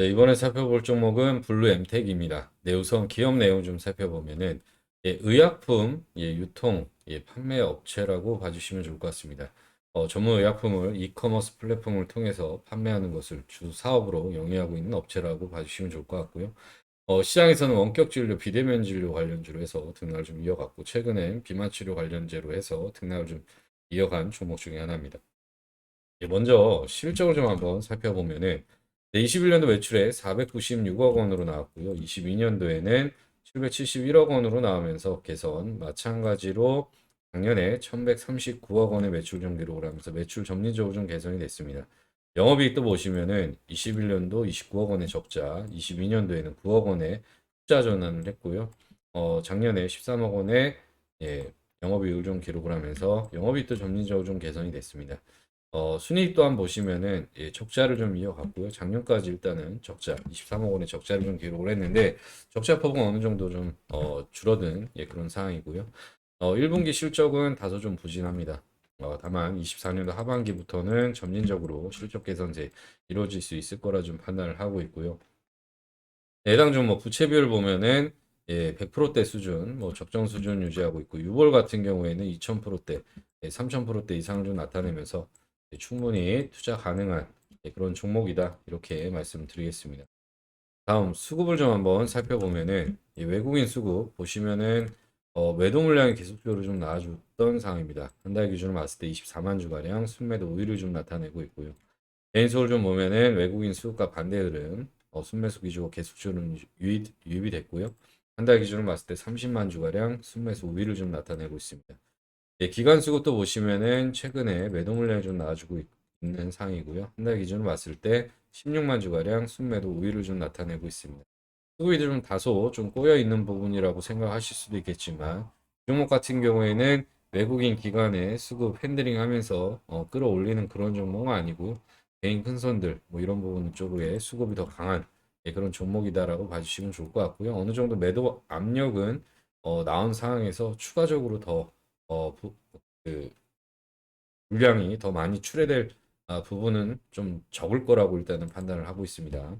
네, 이번에 살펴볼 종목은 블루 엠텍입니다. 네, 우선 기업 내용 좀 살펴보면은 예, 의약품 예, 유통 예, 판매 업체라고 봐주시면 좋을 것 같습니다. 어, 전문 의약품을 이커머스 플랫폼을 통해서 판매하는 것을 주 사업으로 영위하고 있는 업체라고 봐주시면 좋을 것 같고요. 어, 시장에서는 원격 진료, 비대면 진료 관련주로 해서 등락을 좀 이어갔고 최근엔 비만 치료 관련제로 해서 등락을 좀 이어간 종목 중에 하나입니다. 예, 먼저 실적을 좀 한번 살펴보면은 네, 21년도 매출에 496억 원으로 나왔고요. 22년도에는 771억 원으로 나오면서 개선 마찬가지로 작년에 1139억 원의 매출 좀 기록을 하면서 매출 점진적으로 좀 개선이 됐습니다. 영업이익도 보시면은 21년도 29억 원의 적자, 22년도에는 9억 원의 흑자 전환을 했고요. 어, 작년에 13억 원의 예, 영업이익을 좀 기록을 하면서 영업이익도 점진적으로 좀 개선이 됐습니다. 어, 순이익 또한 보시면은 예, 적자를 좀 이어갔고요. 작년까지 일단은 적자 23억 원의 적자를 좀 기록을 했는데 적자 폭은 어느 정도 좀 어, 줄어든 예, 그런 상황이고요. 어, 1분기 실적은 다소 좀 부진합니다. 어, 다만 24년도 하반기부터는 점진적으로 실적 개선제 이루어질 수 있을 거라 좀 판단을 하고 있고요. 해당 종목 부채 비율 보면은 예, 100%대 수준, 뭐 적정 수준 유지하고 있고 유볼 같은 경우에는 2000%대, 예, 3000%대 이상을 좀 나타내면서 예, 충분히 투자 가능한 예, 그런 종목이다 이렇게 말씀드리겠습니다. 다음 수급을 좀 한번 살펴보면은 이 외국인 수급 보시면은 어, 매도 물량이 계속적으로 좀 나아졌던 상황입니다. 한 달 기준으로 봤을 때 24만 주가량 순매도 우위를 좀 나타내고 있고요. 개인 수를 좀 보면은 외국인 수급과 반대 흐름, 어, 순매수 기조가 계속적으로 유입, 유입이 됐고요. 한 달 기준으로 봤을 때 30만 주가량 순매수 우위를 좀 나타내고 있습니다. 예, 기간 수급도 보시면은 최근에 매도 물량이 좀 나아지고 있- 있는 상황이고요. 한 달 기준으로 봤을 때 16만 주가량 순매도 우위를 좀 나타내고 있습니다. 수급이 좀 다소 좀 꼬여 있는 부분이라고 생각하실 수도 있겠지만 종목 같은 경우에는 외국인 기관의 수급 핸들링 하면서 어, 끌어올리는 그런 종목은 아니고 개인 큰 손들 뭐 이런 부분 쪽에 수급이 더 강한 예, 그런 종목이다라고 봐주시면 좋을 것 같고요. 어느 정도 매도 압력은 어, 나온 상황에서 추가적으로 더 어, 부, 그 물량이 더 많이 출회될 아, 부분은 좀 적을 거라고 일단은 판단을 하고 있습니다.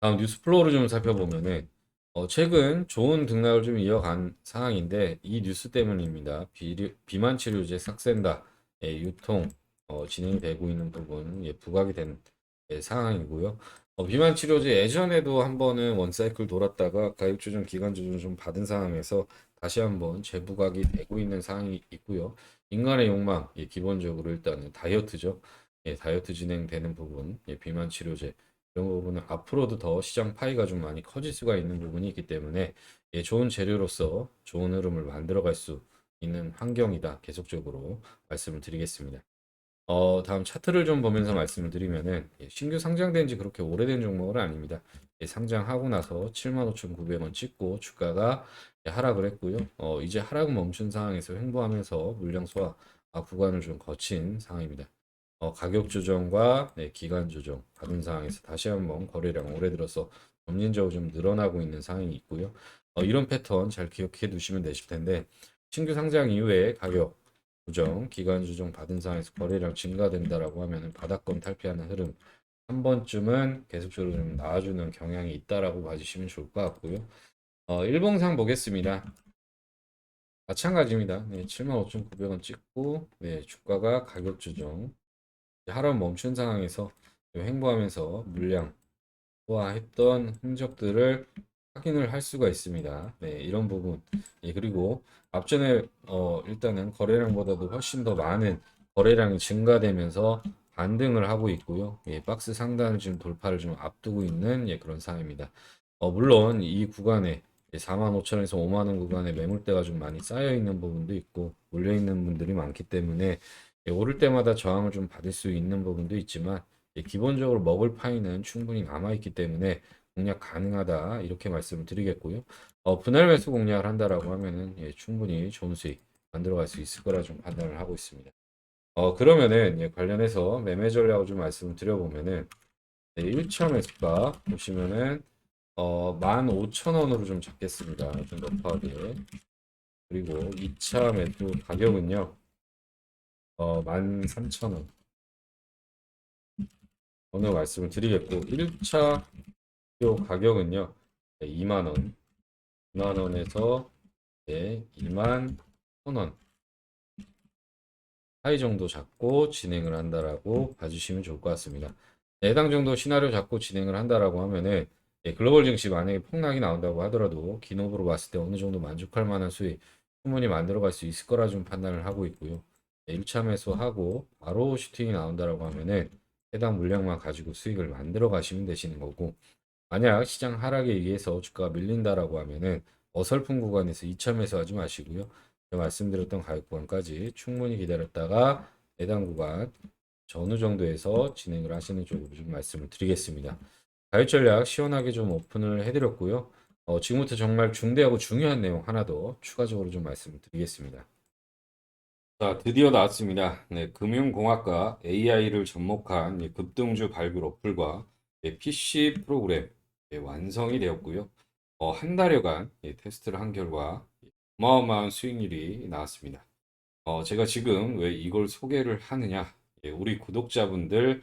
다음 뉴스 플로우를 좀 살펴보면은 어, 최근 좋은 등락을 좀 이어간 상황인데 이 뉴스 때문입니다. 비, 비만 치료제 삭센다 예, 유통 어, 진행이 되고 있는 부분 예, 부각이 된 예, 상황이고요. 어, 비만 치료제 예전에도 한 번은 원사이클 돌았다가 가입 조정 기간 조정 좀 받은 상황에서 다시 한번 재부각이 되고 있는 상황이 있고요. 인간의 욕망 예, 기본적으로 일단은 다이어트죠. 예, 다이어트 진행되는 부분 예, 비만 치료제 이런 부분은 앞으로도 더 시장 파이가 좀 많이 커질 수가 있는 부분이 있기 때문에 예, 좋은 재료로서 좋은 흐름을 만들어갈 수 있는 환경이다. 계속적으로 말씀을 드리겠습니다. 어, 다음 차트를 좀 보면서 말씀을 드리면은 예, 신규 상장된 지 그렇게 오래된 종목은 아닙니다. 예, 상장하고 나서 75,900원 찍고 주가가 예, 하락을 했고요. 어, 이제 하락은 멈춘 상황에서 횡보하면서 물량 소화 아, 구간을 좀 거친 상황입니다. 어, 가격 조정과 네, 기간 조정 받은 상황에서 다시 한번 거래량 올해 들어서 점진적으로 좀 늘어나고 있는 상황이 있고요. 어, 이런 패턴 잘 기억해 두시면 되실 텐데 신규 상장 이후에 가격 조정, 기간 조정 받은 상황에서 거래량 증가된다라고 하면은 바닥권 탈피하는 흐름 한 번쯤은 계속적으로 좀 나와주는 경향이 있다라고 봐주시면 좋을 것 같고요. 어, 일봉상 보겠습니다. 마찬가지입니다. 네, 75,900원 찍고 네, 주가가 가격 조정 하락 멈춘 상황에서 횡보하면서 물량 소화했던 흔적들을 확인을 할 수가 있습니다. 네, 이런 부분. 예, 그리고 앞전에 어, 일단은 거래량보다도 훨씬 더 많은 거래량이 증가되면서 반등을 하고 있고요. 예, 박스 상단을 지금 돌파를 좀 앞두고 있는 예, 그런 상황입니다. 어, 물론 이 구간에 45,000원에서 5만 원 구간에 매물대가 좀 많이 쌓여 있는 부분도 있고 몰려 있는 분들이 많기 때문에 예, 오를 때마다 저항을 좀 받을 수 있는 부분도 있지만 예, 기본적으로 먹을 파이는 충분히 남아 있기 때문에 공략 가능하다 이렇게 말씀을 드리겠고요. 어, 분할 매수 공략을 한다라고 하면은 예, 충분히 좋은 수익 만들어갈 수 있을 거라 좀 판단을 하고 있습니다. 어, 그러면은 예, 관련해서 매매 전략을 좀 말씀을 드려보면은 네, 1차 매수가 보시면은 어, 15,000원으로 좀 잡겠습니다. 좀 높아하게. 그리고 2차 매수 가격은요. 어, 13,000원. 오늘 말씀을 드리겠고 1차 요 가격은요. 2만 원. 2만 원에서 네, 2만 1천 원 사이 정도 잡고 진행을 한다라고 봐주시면 좋을 것 같습니다. 네, 해당 정도 시나리오 잡고 진행을 한다라고 하면은 예, 글로벌 증시 만약에 폭락이 나온다고 하더라도 기업으로 봤을 때 어느 정도 만족할 만한 수익 충분히 만들어갈 수 있을 거라 좀 판단을 하고 있고요. 네, 1차 매수하고 바로 슈팅이 나온다라고 하면은 해당 물량만 가지고 수익을 만들어 가시면 되시는 거고 만약 시장 하락에 의해서 주가가 밀린다라고 하면은 어설픈 구간에서 2차 매수하지 마시고요. 제가 말씀드렸던 가격 구간까지 충분히 기다렸다가 해당 구간 전후 정도에서 진행을 하시는 쪽으로 좀 말씀을 드리겠습니다. 가격 전략 시원하게 좀 오픈을 해드렸고요. 어, 지금부터 정말 중대하고 중요한 내용 하나 더 추가적으로 좀 말씀을 드리겠습니다. 자, 드디어 나왔습니다. 네, 금융공학과 AI를 접목한 이 급등주 발굴 어플과 예, PC 프로그램 예, 완성이 되었고요. 어, 한 달여간 예, 테스트를 한 결과 어마어마한 수익률이 나왔습니다. 어, 제가 지금 왜 이걸 소개를 하느냐? 예, 우리 구독자분들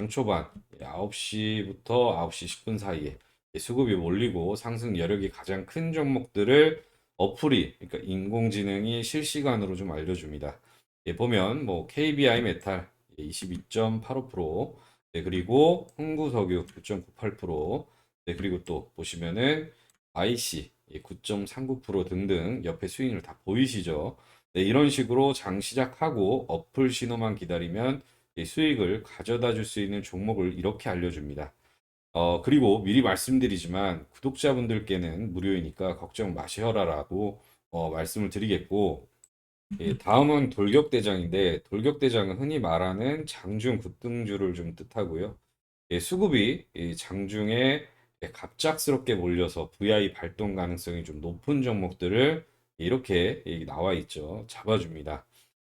장 초반 9시부터 9시 10분 사이에 수급이 몰리고 상승 여력이 가장 큰 종목들을 어플이 그러니까 인공지능이 실시간으로 좀 알려줍니다. 예, 보면 뭐 KBI 메탈 22.85%, 네, 그리고 흥구석유 9.98%, 네, 그리고 또 보시면은 IC 9.39% 등등 옆에 스윙을 다 보이시죠? 네, 이런 식으로 장 시작하고 어플 신호만 기다리면 이 수익을 가져다 줄 수 있는 종목을 이렇게 알려줍니다. 어, 그리고 미리 말씀드리지만 구독자분들께는 무료이니까 걱정 마셔라라고 어, 말씀을 드리겠고, 예, 다음은 돌격대장인데, 돌격대장은 흔히 말하는 장중 급등주를 좀 뜻하고요. 예, 수급이 이 장중에 예, 갑작스럽게 몰려서 VI 발동 가능성이 좀 높은 종목들을 이렇게 예, 나와 있죠. 잡아줍니다.